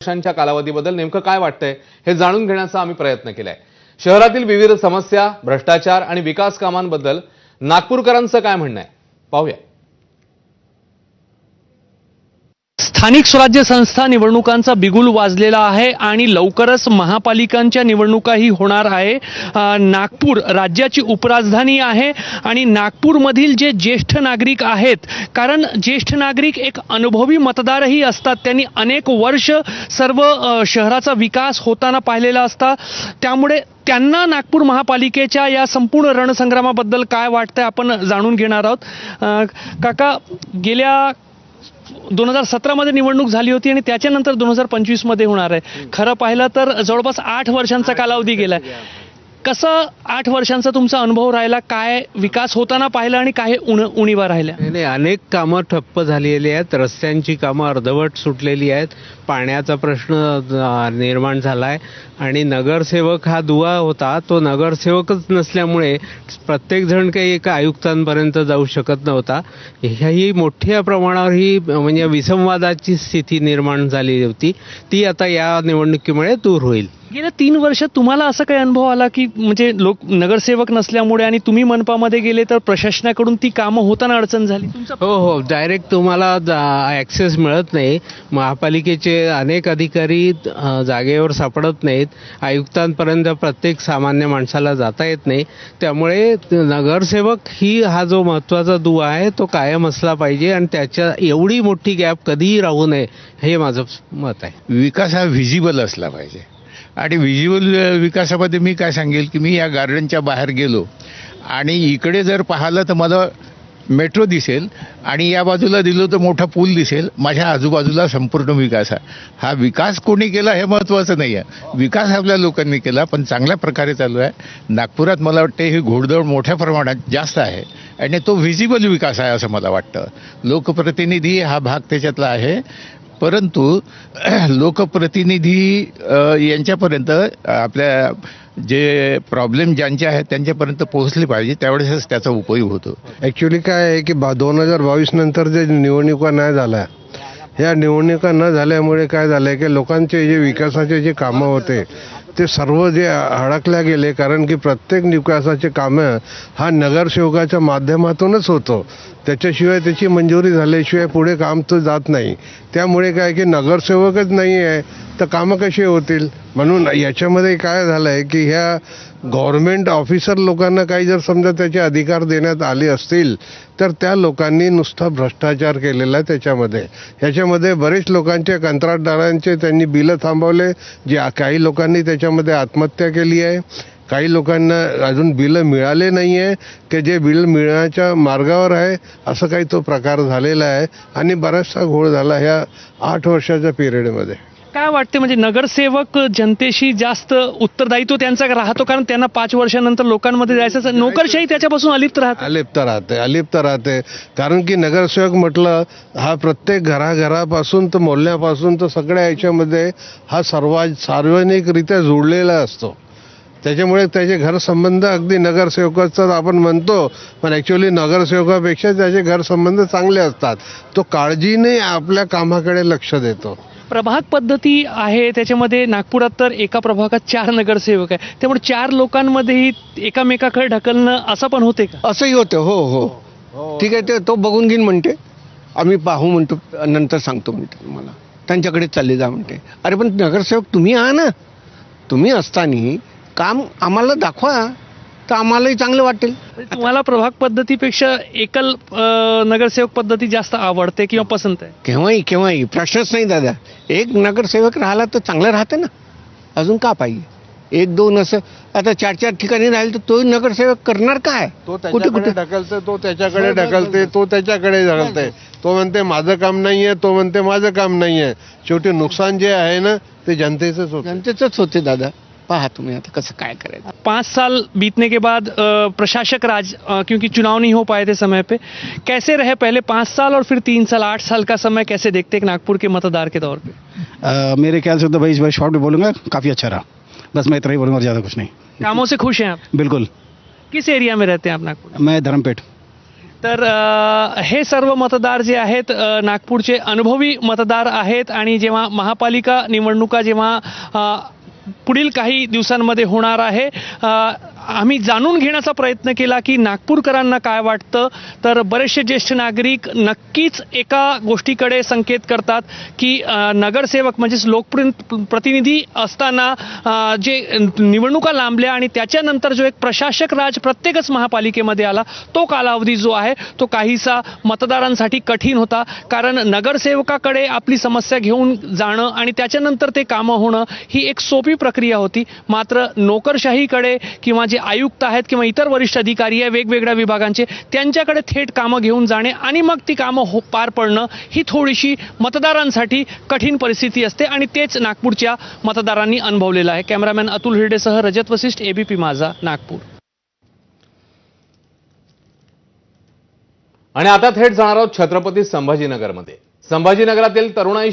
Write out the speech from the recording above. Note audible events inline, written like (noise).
वर्षांच्या कालावधीबद्दल नेमकं काय वाटतंय हे जाणून घेण्याचा आम्ही प्रयत्न केलाय. शहरातील विविध समस्या भ्रष्टाचार आणि विकास कामांबद्दल नागपूरकरांचं काय म्हणणं आहे? पाहूया. स्थानिक स्वराज्य संस्था निवडणुकांचा बिगुल वाजलेला आहे आणि लवकरच महापालिकांच्या निवडणुकाही होणार आहे. नागपूर राज्याची उपराजधानी आहे आणि नागपूरमधील जे ज्येष्ठ नागरिक आहेत कारण ज्येष्ठ नागरिक एक अनुभवी मतदारही असतात. त्यांनी अनेक वर्ष सर्व शहराचा विकास होताना पाहिलेला असता. त्यामुळे त्यांना नागपूर महापालिकेच्या या संपूर्ण रणसंग्रामाबद्दल काय वाटतंय आपण जाणून घेणार आहोत. काका गेल्या दोन हजार सतरामध्ये निवडणूक झाली होती आणि त्याच्यानंतर दोन हजार पंचवीसमध्ये होणार आहे. खरं पाहिलं तर जवळपास आठ वर्षांचा कालावधी गेलाय. कसं आठ वर्षांचा तुमचा अनुभव राहिला? काय विकास होताना पाहिला आणि काय उण उणीवा राहिल्या? अनेक कामं ठप्प झालेली आहेत. रस्त्यांची कामं अर्धवट सुटलेली आहेत. पाण्याचा प्रश्न निर्माण झालाय. आणि नगरसेवक हा दुवा होता. तो नगरसेवकच नसल्यामुळे प्रत्येक जण काही एका आयुक्तांपर्यंत जाऊ शकत नव्हता. ही मोठ्या प्रमाणावर ही म्हणजे विसंवादाची स्थिती निर्माण झाली होती. ती आता या निवडणुकीमुळे दूर होईल. गेल्या तीन वर्षात तुम्हाला असं काही अनुभव आला की म्हणजे लोक नगरसेवक नसल्यामुळे आणि तुम्ही मनपामध्ये गेले तर प्रशासनाकडून ती कामं होताना अडचण झाली? हो हो. डायरेक्ट तुम्हाला ॲक्सेस मिळत नाही. महापालिकेचे अनेक अधिकारी जागेवर सापडत नाहीत. आयुक्तांपर्यंत प्रत्येक सामान्य माणसाला जाता येत नाही. त्यामुळे नगरसेवक ही हा जो महत्त्वाचा दुवा आहे तो कायम असला पाहिजे आणि त्याच्या एवढी मोठी गॅप कधीही राहू नये हे माझं मत आहे. विकास हा व्हिजिबल असला पाहिजे. आणि व्हिजिबल विकासामध्ये मी काय सांगेल की मी या गार्डनच्या बाहेर गेलो. आणि इकडे जर पाहिलं तर मला मेट्रो दिसेल आणि या बाजूला दिलो तर मोठा पूल दिसेल. माझ्या आजूबाजूला संपूर्ण विकास आहे. हा विकास कोणी केला हे महत्त्वाचं नाही आहे. विकास आपल्या लोकांनी केला पण चांगल्या प्रकारे चालू आहे. नागपुरात मला वाटते ही घोडदौड मोठ्या प्रमाणात जास्त आहे आणि तो व्हिजिबल विकास आहे असं मला वाटतं. लोकप्रतिनिधी हा भाग त्याच्यातला आहे. परंतु (clears throat) लोकप्रतिनिधी यांच्यापर्यंत आपल्या जे प्रॉब्लेम ज्यांचे आहेत त्यांच्यापर्यंत पोहोचले पाहिजे त्यावेळेसच त्याचा उपयोग होतो. ॲक्च्युली काय आहे की बा दोन हजार बावीस नंतर जे निवडणुका नाही झाल्या या निवडणुका न झाल्यामुळे काय झालंय की लोकांचे जे विकासाचे जे कामं होते ते सर्व जे अडकल्या गेले कारण की प्रत्येक निकासाचे कामं हा नगरसेवकाच्या माध्यमातूनच होतो. त्याच्याशिवाय त्याची मंजुरी झाल्याशिवाय पुढे काम तर जात नाही. त्यामुळे काय की नगरसेवकच नाही आहे तर कामं कशी होतील? म्हणून याच्यामध्ये काय झालं आहे की ह्या गव्हर्नमेंट ऑफिसर लोकांना काही जर समजा त्याचे अधिकार देण्यात आले असतील तर त्या लोकांनी नुसता भ्रष्टाचार केलेला आहे त्याच्यामध्ये. ह्याच्यामध्ये बरेच लोकांचे कंत्राटदारांचे त्यांनी बिलं थांबवले जे काही लोकांनी त्याच्यामध्ये आत्महत्या केली आहे. काही लोकांना अजून बिलं मिळाले नाही आहे की जे बिल मिळण्याच्या मार्गावर आहे असं काही तो प्रकार झालेला आहे. आणि बराचसा घोळ झाला ह्या आठ वर्षाच्या पिरियडमध्ये काय वाटते म्हणजे नगरसेवक जनतेशी जास्त उत्तरदायित्व त्यांचा राहतो कारण त्यांना पाच वर्षानंतर लोकांमध्ये जायचं नोकरशाही त्याच्यापासून अलिप्त राहते. अलिप्त राहते अलिप्त राहते. कारण की नगरसेवक म्हटलं हा प्रत्येक घराघरापासून तर मोहल्ल्यापासून तर सगळ्या याच्यामध्ये हा सर्व सार्वजनिकरित्या जोडलेला असतो. त्याच्यामुळे त्याचे घर संबंध अगदी नगरसेवकाचा आपण म्हणतो पण ॲक्च्युली नगरसेवकापेक्षा त्याचे घर संबंध चांगले असतात. तो काळजीने आपल्या कामाकडे लक्ष देतो. प्रभाग पद्धती आहे त्याच्यामध्ये नागपुरात तर एका प्रभागात चार नगरसेवक आहे त्यामुळे चार लोकांमध्येही एकामेकाकडे ढकलणं असं पण होते का? असंही होतं हो हो. ठीक आहे ते तो बघून घेईन म्हणते. आम्ही पाहू म्हणतो नंतर सांगतो म्हणते तुम्हाला. त्यांच्याकडे चालले जा म्हणते. अरे पण नगरसेवक तुम्ही आहा ना. तुम्ही असताना काम आम्हाला दाखवा. तर आम्हालाही चांगलं वाटेल. म्हणजे तुम्हाला प्रभाग पद्धतीपेक्षा एकल अं, नगरसेवक पद्धती जास्त आवडते किंवा पसंत आहे? केव्हाही केव्हाही. प्रश्नच नाही दादा. एक नगरसेवक राहिला तर चांगलं राहतं ना. अजून का पाहिजे? एक दोन असं. आता चार चार ठिकाणी राहील तर तो नगरसेवक करणार काय? तो कुठे त्याच्याकडे कुठे? ढकलते तो त्याच्याकडे ढकलते तो त्याच्याकडे ढकलते तो म्हणते माझं काम नाहीये तो म्हणते माझं काम नाहीये शेवटी नुकसान जे आहे ना ते जनतेचंच होतं. जनतेचंच होते दादा. पहा तुम्ही आता कसं काय करायचं. पाँच साल बीतने के बाद प्रशासक राज क्योंकि चुनाव नहीं हो पाए थे समय पे कैसे रहे पहले पाँच साल और फिर तीन साल आठ साल का समय कैसे देखते एक नागपुर के मतदार के तौर पे? मेरे ख्याल से तो भाई इस बार शॉर्ट में बोलूंगा काफ़ी अच्छा रहा। बस मैं इतना ही बोलूंगा ज़्यादा कुछ नहीं। कामों से खुश हैं आप? बिल्कुल। किस एरिया में रहते हैं आप नागपुर? मैं धर्मपेट। तर हे सर्व मतदार जे आहेत नागपूरचे अनुभवी मतदार आहेत आणि जेव्हा महापालिका निवडणुका जेव्हा पुढील काही दिवसांमध्ये होणार आहे. आम्ही जाणून घेण्याचा प्रयत्न केला की नागपूरकरांना काय वाटतं. तर बरेचसे ज्येष्ठ नागरिक नक्कीच एका गोष्टीकडे संकेत करतात की नगरसेवक म्हणजेच लोकप्रि प्रतिनिधी असताना जे निवडणुका लांबल्या आणि त्याच्यानंतर जो एक प्रशासक राज प्रत्येकच महापालिकेमध्ये आला तो कालावधी जो आहे तो काहीसा मतदारांसाठी कठीण होता. कारण नगरसेवकाकडे आपली समस्या घेऊन जाणं आणि त्याच्यानंतर ते कामं होणं ही एक सोपी प्रक्रिया होती. मात्र नोकरशाहीकडे किंवा जे आयुक्त आहेत किंवा इतर वरिष्ठ अधिकारी आहे वेगवेगळ्या विभागांचे त्यांच्याकडे थेट कामं घेऊन जाणे आणि मग ती कामं हो पार पडणं ही थोडीशी मतदारांसाठी कठीण परिस्थिती असते आणि तेच नागपूरच्या मतदारांनी अनुभवलेलं आहे. कॅमेरामॅन अतुल हिरडेसह रजत वसिष्ठ एबीपी माझा नागपूर. आणि आता थेट जाणार आहोत छत्रपती संभाजीनगरमध्ये. संभाजीनगरातील तरुणाई